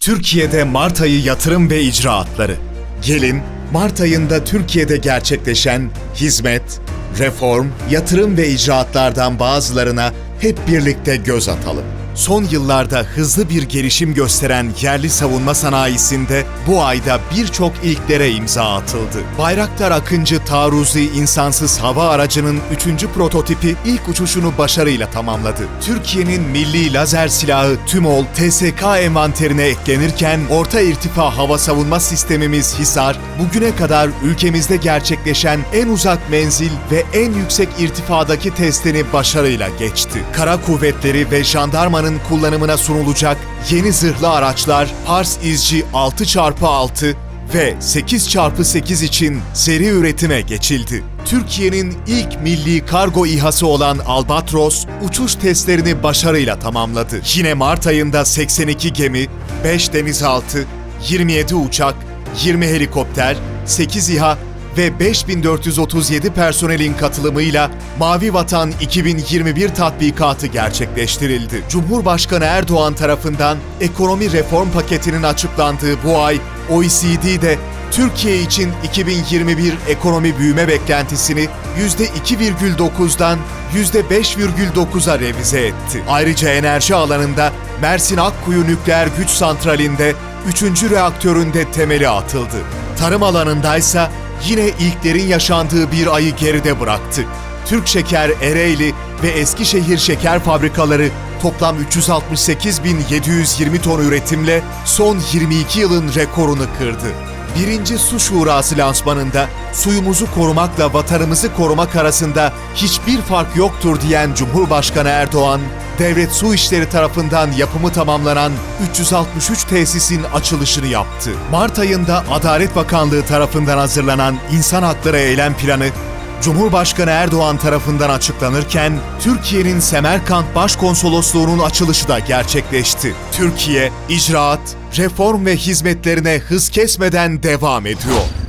Türkiye'de Mart ayı yatırım ve icraatları. Gelin Mart ayında Türkiye'de gerçekleşen hizmet, reform, yatırım ve icraatlardan bazılarına hep birlikte göz atalım. Son yıllarda hızlı bir gelişim gösteren yerli savunma sanayisinde bu ayda birçok ilklere imza atıldı. Bayraktar Akıncı taarruzi insansız hava aracının 3. prototipi ilk uçuşunu başarıyla tamamladı. Türkiye'nin milli lazer silahı TÜMOL TSK envanterine eklenirken orta irtifa hava savunma sistemimiz HİSAR bugüne kadar ülkemizde gerçekleşen en uzak menzil ve en yüksek irtifadaki testini başarıyla geçti. Kara kuvvetleri ve jandarmanın kullanımına sunulacak yeni zırhlı araçlar Pars İzci 6x6 ve 8x8 için seri üretime geçildi. Türkiye'nin ilk milli kargo İHA'sı olan Albatros uçuş testlerini başarıyla tamamladı. Yine Mart ayında 82 gemi, 5 denizaltı, 27 uçak, 20 helikopter, 8 İHA ve 5437 personelin katılımıyla Mavi Vatan 2021 tatbikatı gerçekleştirildi. Cumhurbaşkanı Erdoğan tarafından ekonomi reform paketinin açıklandığı bu ay OECD'de Türkiye için 2021 ekonomi büyüme beklentisini %2,9'dan %5,9'a revize etti. Ayrıca enerji alanında Mersin Akkuyu Nükleer Güç Santrali'nde 3. reaktöründe temeli atıldı. Tarım alanındaysa yine ilklerin yaşandığı bir ayı geride bıraktı. Türk Şeker Ereğli ve Eskişehir Şeker Fabrikaları toplam 368.720 ton üretimle son 22 yılın rekorunu kırdı. Birinci Su Şurası lansmanında suyumuzu korumakla vatanımızı korumak arasında hiçbir fark yoktur diyen Cumhurbaşkanı Erdoğan, Devlet Su İşleri tarafından yapımı tamamlanan 363 tesisin açılışını yaptı. Mart ayında Adalet Bakanlığı tarafından hazırlanan İnsan Hakları Eylem Planı Cumhurbaşkanı Erdoğan tarafından açıklanırken Türkiye'nin Semerkant Başkonsolosluğu'nun açılışı da gerçekleşti. Türkiye, icraat, reform ve hizmetlerine hız kesmeden devam ediyor.